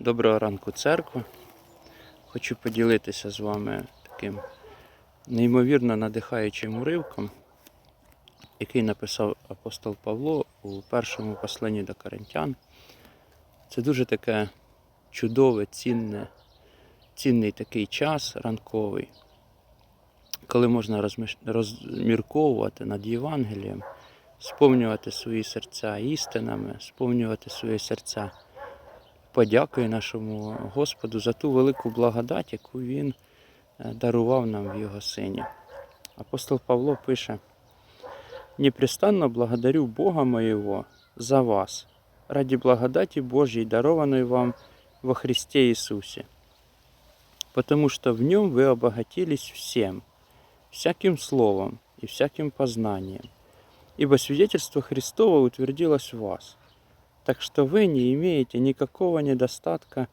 Доброго ранку, церква. Хочу поділитися з вами таким неймовірно надихаючим уривком, який написав апостол Павло у першому посланні до Коринтян. Це дуже таке чудове, цінне, цінний такий час ранковий, коли можна розмірковувати над Євангелієм, сповнювати свої серця істинами, сповнювати свої серця подякою нашому Господу за ту велику благодать, яку Він е, дарував нам в Його Сині. Апостол Павло пише: Непрестанно благодарю Бога моего за вас, ради благодати Божьей, дарованной вам во Христе Иисусе, потому что в Нем вы обогатились всем, всяким словом и всяким познанием, ибо свидетельство Христово утвердилось в вас, так что вы не имеете никакого недостатка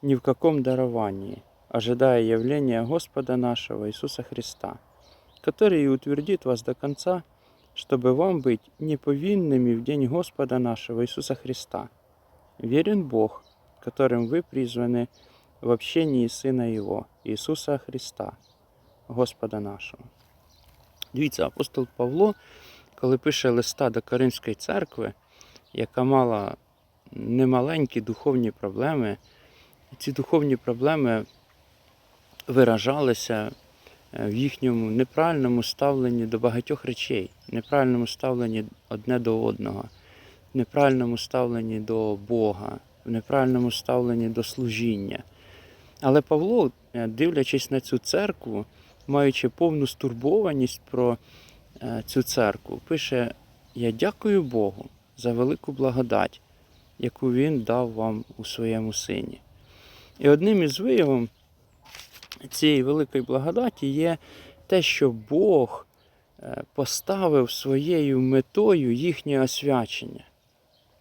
ни в каком даровании, ожидая явления Господа нашего Иисуса Христа, который и утвердит вас до конца, чтобы вам быть неповинными в день Господа нашего Иисуса Христа. Верен Бог, которым вы призваны в общении Сына Его, Иисуса Христа, Господа нашого. Дивіться, апостол Павло, коли пише листа до Коринської церкви, яка мала немаленькі духовні проблеми. Ці духовні проблеми виражалися е, в їхньому неправильному ставленні до багатьох речей, неправильному ставленні одне до одного, неправильному ставленні до Бога, в неправильному ставленні до служіння. Але Павло, е, дивлячись на цю церкву, маючи повну стурбованість про е, цю церкву, пише: Я дякую Богу за велику благодать, яку Він дав вам у своєму сині. І одним із виявом цієї великої благодаті є те, що Бог е, поставив своєю метою їхнє освячення.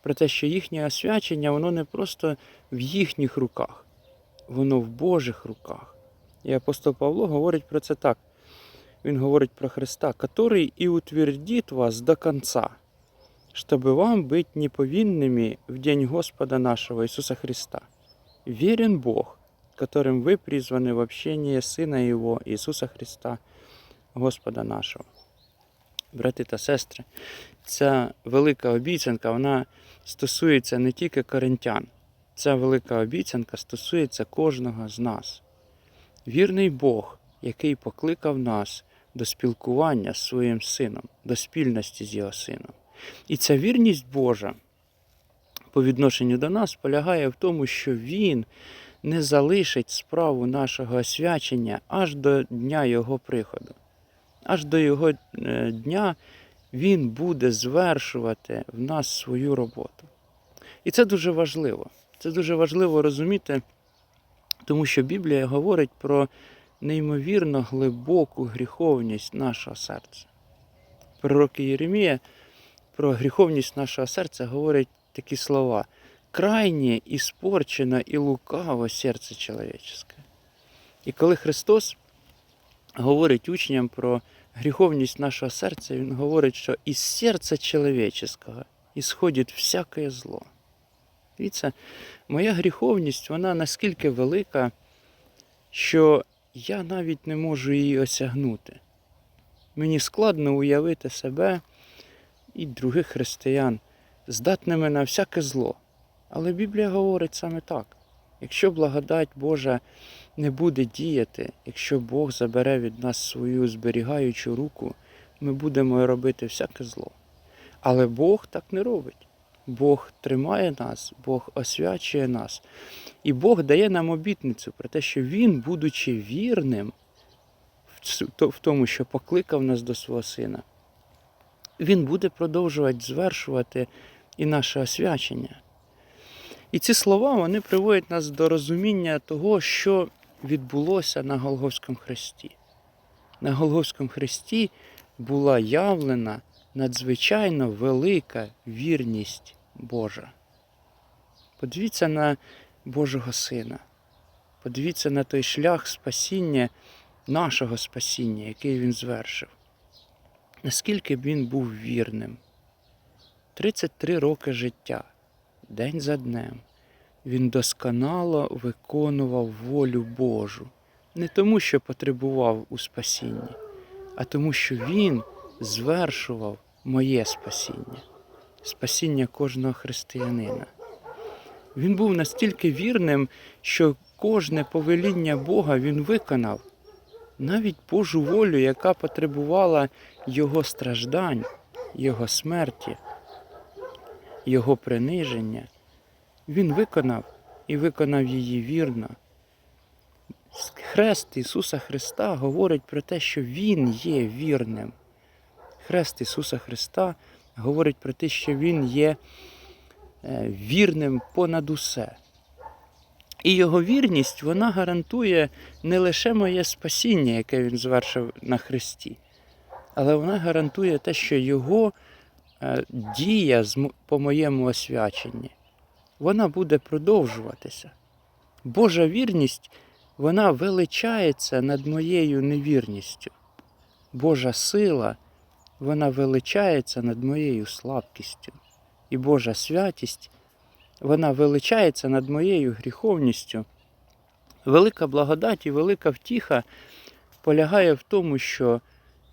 Про те, що їхнє освячення, воно не просто в їхніх руках, воно в Божих руках. І апостол Павло говорить про це так. Він говорить про Христа, який і утвердить вас до конца чтобы вам быть неповинными в день Господа нашего Иисуса Христа. Верен Бог, которым вы призваны в общение Сына Его, Ісуса Христа, Господа нашого. Брати та сестри, ця велика обіцянка вона стосується не тільки коринтян, ця велика обіцянка стосується кожного з нас. Вірний Бог, який покликав нас до спілкування з своїм сином, до спільності з його сином. І ця вірність Божа по відношенню до нас полягає в тому, що Він не залишить справу нашого освячення аж до дня Його приходу. Аж до Його е, дня Він буде звершувати в нас свою роботу. І це дуже важливо. Це дуже важливо розуміти, тому що Біблія говорить про неймовірно глибоку гріховність нашого серця. Пророк Єремія про гріховність нашого серця говорять такі слова: крайнє іспорчено і лукаво серце чоловіче. І коли Христос говорить учням про гріховність нашого серця, Він говорить, що із серця чоловічого ісходить всяке зло. Дивіться, моя гріховність, вона наскільки велика, що я навіть не можу її осягнути. Мені складно уявити себе і других християн, здатними на всяке зло. Але Біблія говорить саме так: якщо благодать Божа не буде діяти, якщо Бог забере від нас свою зберігаючу руку, ми будемо робити всяке зло. Але Бог так не робить. Бог тримає нас, Бог освячує нас. І Бог дає нам обітницю про те, що Він, будучи вірним в тому, що покликав нас до свого сина, він буде продовжувати звершувати і наше освячення. І ці слова вони приводять нас до розуміння того, що відбулося на Голгофському хресті. На Голгофському хресті була явлена надзвичайно велика вірність Божа. Подивіться на Божого Сина. Подивіться на той шлях спасіння, нашого спасіння, який він звершив наскільки б він був вірним. 33 роки життя, день за днем, він досконало виконував волю Божу. Не тому, що потребував у спасінні, а тому, що він звершував моє спасіння, спасіння кожного християнина. Він був настільки вірним, що кожне повеління Бога він виконав, навіть Божу волю, яка потребувала його страждань, його смерті, його приниження. Він виконав і виконав її вірно. Хрест Ісуса Христа говорить про те, що Він є вірним. Хрест Ісуса Христа говорить про те, що Він є е, вірним понад усе. І його вірність вона гарантує не лише моє спасіння, яке він звершив на Христі, але вона гарантує те, що його е, дія по моєму освяченні, вона буде продовжуватися. Божа вірність, вона величається над моєю невірністю. Божа сила, вона величається над моєю слабкістю. І Божа святість, вона величається над моєю гріховністю. Велика благодать і велика втіха полягає в тому, що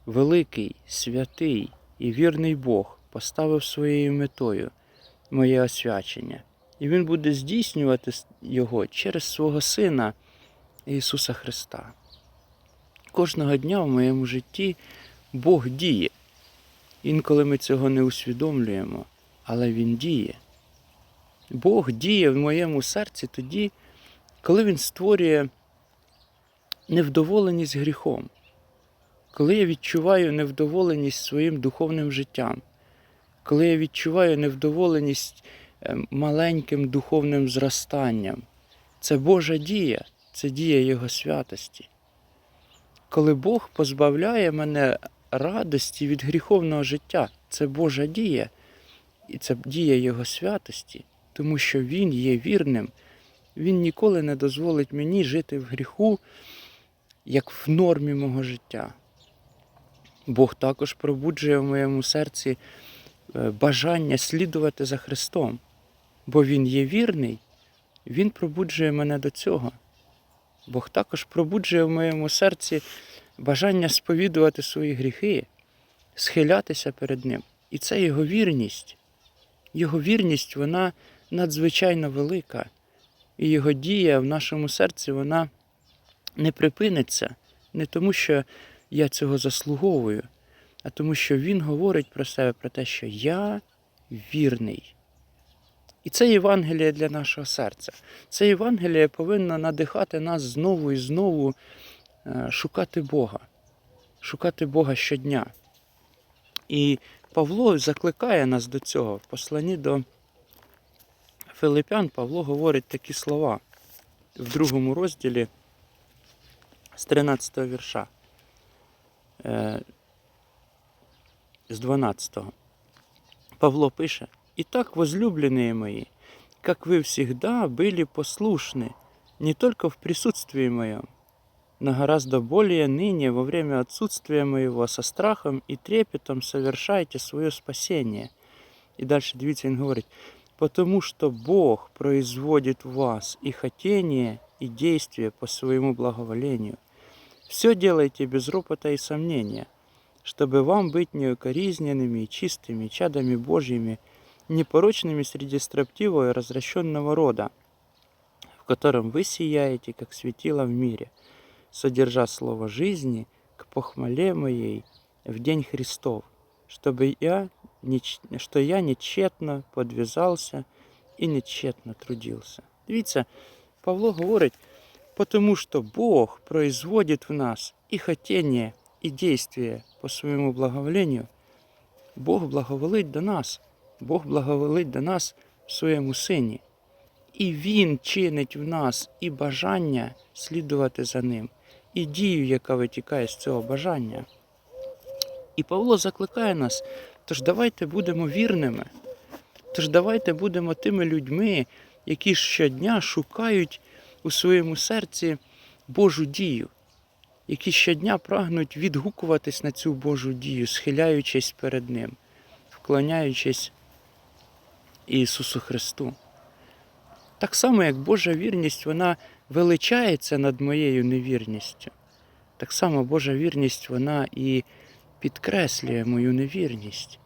великий, святий і вірний Бог поставив своєю метою моє освячення. І Він буде здійснювати його через свого Сина Ісуса Христа. Кожного дня в моєму житті Бог діє. Інколи ми цього не усвідомлюємо, але Він діє. Бог діє в моєму серці тоді, коли Він створює невдоволеність гріхом, коли я відчуваю невдоволеність своїм духовним життям, коли я відчуваю невдоволеність е, маленьким духовним зростанням. Це Божа дія, це дія Його святості. Коли Бог позбавляє мене радості від гріховного життя, це Божа дія, і це дія Його святості, тому що Він є вірним, Він ніколи не дозволить мені жити в гріху, як в нормі мого життя. Бог також пробуджує в моєму серці е, бажання слідувати за Христом, бо Він є вірний, Він пробуджує мене до цього. Бог також пробуджує в моєму серці бажання сповідувати свої гріхи, схилятися перед Ним. І це Його вірність. Його вірність, вона надзвичайно велика. І Його дія в нашому серці, вона не припиниться не тому, що я цього заслуговую, а тому, що Він говорить про себе, про те, що я вірний. І це Євангеліє для нашого серця. Це Євангеліє повинно надихати нас знову і знову е, шукати Бога, шукати Бога щодня. І Павло закликає нас до цього. В посланні до Филипян Павло говорить такі слова в другому розділі з 13 вірша, з 12. Павло пише: «Итак, возлюбленные мои, как вы всегда были послушны, не только в присутствии моем, но гораздо более ныне во время отсутствия моего со страхом и трепетом совершайте свое спасение. И дальше, дивіться, він говорить, потому что Бог производит в вас и хотение, и действие по своему благоволению. Все делайте без ропота и сомнения, чтобы вам быть неукоризненными и чистыми чадами Божьими, непорочными среди строптивого и развращенного рода, в котором вы сияете, как светило в мире, содержа слово жизни к похвале моей в день Христов, чтобы я, неч- что я нечетно подвязался і нечетно трудился. Дивіться, Павло говорить, потому что Бог производит в нас и хотение, и действие по своему благоволению. Бог благоволить до нас, Бог благоволить до нас в своєму Сині. І Він чинить в нас і бажання слідувати за ним, і дію, яка витікає з цього бажання. І Павло закликає нас, тож давайте будемо вірними, тож давайте будемо тими людьми, які щодня шукають у своєму серці Божу дію, які щодня прагнуть відгукуватись на цю Божу дію, схиляючись перед Ним, вклоняючись Ісусу Христу. Так само, як Божа вірність, вона величається над моєю невірністю. Так само Божа вірність, вона і підкреслює мою невірність.